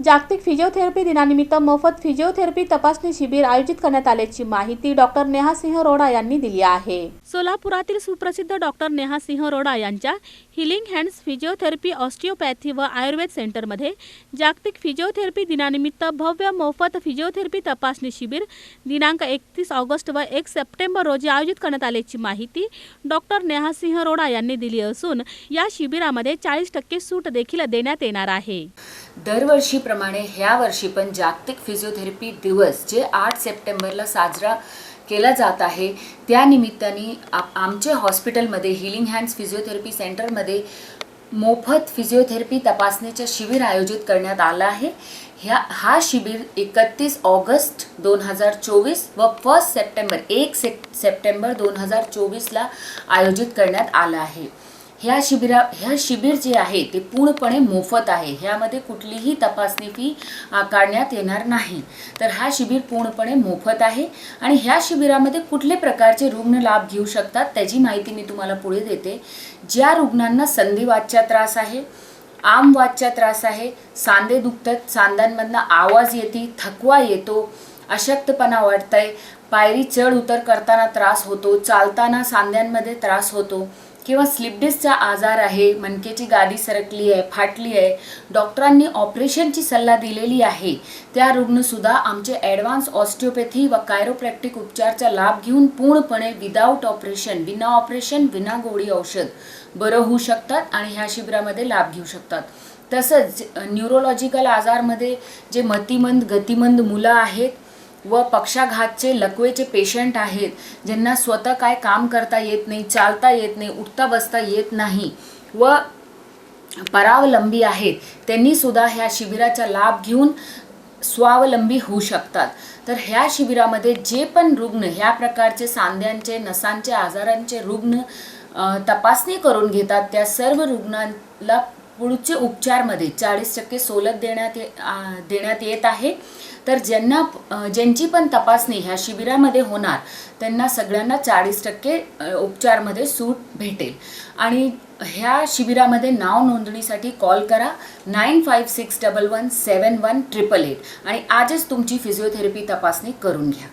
जागतिक फिजिओथेरपी दिनानिमित्त मोफत फिजिओथेरपी तपासणी शिबिर आयोजित करण्यात आल्याची माहिती डॉक्टर नेहा सिंह रोडा यांनी दिली आहे. सोलापुरातील सुप्रसिद्ध डॉक्टर नेहा सिंह रोडा यांच्या हिलिंग हँड्स फिजिओथेरपी ऑस्टिओपॅथी व आयुर्वेद सेंटरमध्ये जागतिक फिजिओथेरपी दिनानिमित्त भव्य मोफत फिजिओथेरपी तपासणी शिबिर दिनांक एकतीस ऑगस्ट व एक सप्टेंबर रोजी आयोजित करण्यात आल्याची माहिती डॉक्टर नेहा सिंह रोडा यांनी दिली असून या शिबिरामध्ये चाळीस टक्के सूट देखील देण्यात येणार आहे. दरवर्षीप्रमाणे ह्या वर्षी पण जागतिक फिजिओथेरपी दिवस जे आठ सप्टेंबरला साजरा केला जात आहे त्यानिमित्ताने आप आमच्या हॉस्पिटलमध्ये हिलिंग हँड्स फिजिओथेरपी सेंटरमध्ये मोफत फिजिओथेरपी तपासणीचे शिबिर आयोजित करण्यात आलं आहे. ह्या हा शिबिर एकतीस ऑगस्ट दोन हजार चोवीस व फर्स्ट सप्टेंबर एक से सप्टेंबर दोन हजार चोवीसला आयोजित करण्यात आलं आहे. ह्या शिबिरा ह्या शिबिर जे आहे ते पूर्णपणे मोफत आहे. ह्यामध्ये कुठलीही तपासणी फी आकारण्यात येणार नाही. तर हा शिबिर पूर्णपणे मोफत आहे आणि ह्या शिबिरामध्ये कुठले प्रकारचे रुग्ण लाभ घेऊ शकतात त्याची माहिती मी तुम्हाला पुढे देते. ज्या रुग्णांना संधिवातचा त्रास आहे आमवातचा त्रास आहे सांधे दुखतात सांध्यांमधनं आवाज येते थकवा येतो अशक्तपणा वाटतंय पायरी चढ उतर करताना त्रास होतो चालताना सांध्यांमध्ये त्रास होतो किंवा स्लिप डिस्कचा आजार आहे मणकेची गादी सरकली आहे फाटली आहे डॉक्टरांनी ऑपरेशनची सल्ला दिलेली आहे. त्या रुग्णसुद्धा आमचे ॲडव्हान्स ऑस्टिओपॅथी व कायरोप्रॅक्टिक उपचारचा लाभ घेऊन पूर्णपणे विदाऊट ऑपरेशन विना ऑपरेशन विना गोळी औषध बरं होऊ शकतात आणि ह्या शिबिरामध्ये लाभ घेऊ शकतात. तसंच न्यूरोलॉजिकल आजारमध्ये जे मतिमंद गतिमंद मुलं आहेत व पक्षाघातचे लकवेचे पेशंट आहेत ज्यांना स्वतः काय काम करता येत नाही चालता येत नाही उठता बसता येत नाही व परावलंबी आहेत त्यांनी सुद्धा ह्या शिबिराचा लाभ घेऊन स्वावलंबी होऊ शकतात. तर ह्या शिबिरामध्ये जे पण रुग्ण ह्या प्रकारचे सांध्यांचे नसांचे आजारांचे रुग्ण तपासणी करून घेतात त्या सर्व रुग्णांना पुढचे उपचारमध्ये चाळीस टक्के सवलत देण्यात ये देण्यात येत आहे. तर ज्यांना ज्यांची पण तपासणी ह्या शिबिरामध्ये होणार त्यांना सगळ्यांना चाळीस टक्के उपचारमध्ये सूट भेटेल. आणि ह्या शिबिरामध्ये नाव नोंदणीसाठी कॉल करा nine five six double one seven one triple eight. आणि आजच तुमची फिजिओथेरपी तपासणी करून घ्या.